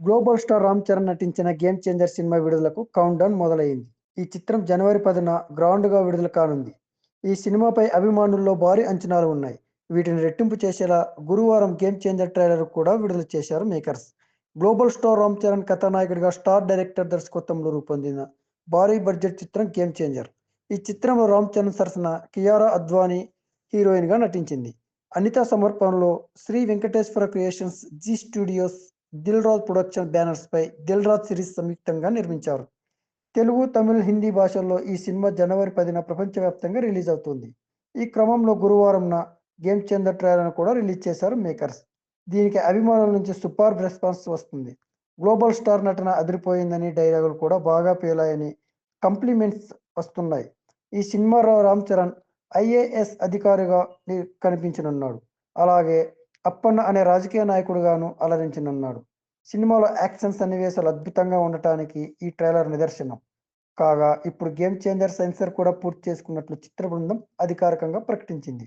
Global star Ram Charan నటించిన game changer cinema విడుదలకు countdown మొదలైంది. ఈ చిత్రం జనవరి పదిన గ్రౌండ్గా విడుదల కానుంది. ఈ సినిమాపై అభిమానుల్లో భారీ అంచనాలు ఉన్నాయి. వీటిని రెట్టింపు చేసేలా గురువారం గేమ్ చేంజర్ ట్రైలర్ కూడా విడుదల చేశారు makers global star Ram Charan కథానాయకుడిగా స్టార్ డైరెక్టర్ దర్శకత్వంలో రూపొందిన భారీ బడ్జెట్ చిత్రం గేమ్ చేంజర్ ఈ చిత్రంలో రామ్ చరణ్ సరసన కియారా అద్వానీ హీరోయిన్గా నటించింది. అనిత సమర్పణలో Sri Venkateswara creations Zee studios Dil Raj production బ్యానర్స్పై Dil Raj series సంయుక్తంగా నిర్మించారు. తెలుగు తమిళ్ హిందీ భాషల్లో ఈ సినిమా జనవరి పదిన ప్రపంచవ్యాప్తంగా రిలీజ్ అవుతుంది. ఈ క్రమంలో గురువారంన గేమ్ చేంజర్ ట్రైలర్ను కూడా రిలీజ్ చేశారు మేకర్స్. దీనికి అభిమానుల నుంచి సూపర్ రెస్పాన్స్ వస్తుంది. గ్లోబల్ స్టార్ నటన అదిరిపోయిందని డైలాగులు కూడా బాగా పేలాయని కంప్లిమెంట్స్ వస్తున్నాయి. ఈ సినిమాలో రామ్ చరణ్ ఐఏఎస్ అధికారిగా కనిపించనున్నాడు. అలాగే అప్పన్న అనే రాజకీయ నాయకుడుగాను అలరించనున్నాడు సినిమాలో యాక్షన్ సన్నివేశాలు అద్భుతంగా ఉండటానికి ఈ ట్రైలర్ నిదర్శనం. కాగా ఇప్పుడు గేమ్ చేంజర్ సెన్సర్ కూడా పూర్తి చేసుకున్నట్లు చిత్ర బృందం అధికారికంగా ప్రకటించింది.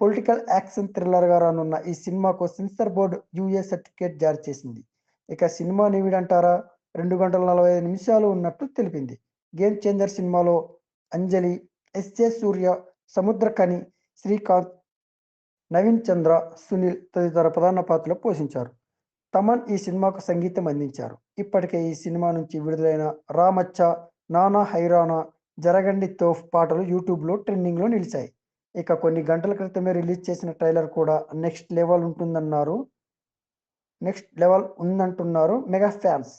పొలిటికల్ యాక్షన్ థ్రిల్లర్గా రానున్న ఈ సినిమాకు సెన్సర్ బోర్డు యూఏ సర్టిఫికేట్ జారీ చేసింది. ఇక సినిమా నివిడంటారా? రెండు గంటల నలభై ఐదు నిమిషాలు ఉన్నట్లు తెలిపింది. గేమ్ చేంజర్ సినిమాలో అంజలి ఎస్జే సూర్య సముద్రకని శ్రీకాంత్ నవీన్ చంద్ర సునీల్ తదితర ప్రధాన పాత్రలు పోషించారు. తమన్ ఈ సినిమాకు సంగీతం అందించారు. ఇప్పటికే ఈ సినిమా నుంచి విడుదలైన రామచ్చ నానా హైరానా జరగండి తోఫ్ పాటలు యూట్యూబ్లో ట్రెండింగ్లో నిలిచాయి. ఇక కొన్ని గంటల క్రితమే రిలీజ్ చేసిన ట్రైలర్ కూడా నెక్స్ట్ లెవెల్ ఉంటుందన్నారు నెక్స్ట్ లెవెల్ ఉందంటున్నారు మెగా ఫ్యాన్స్.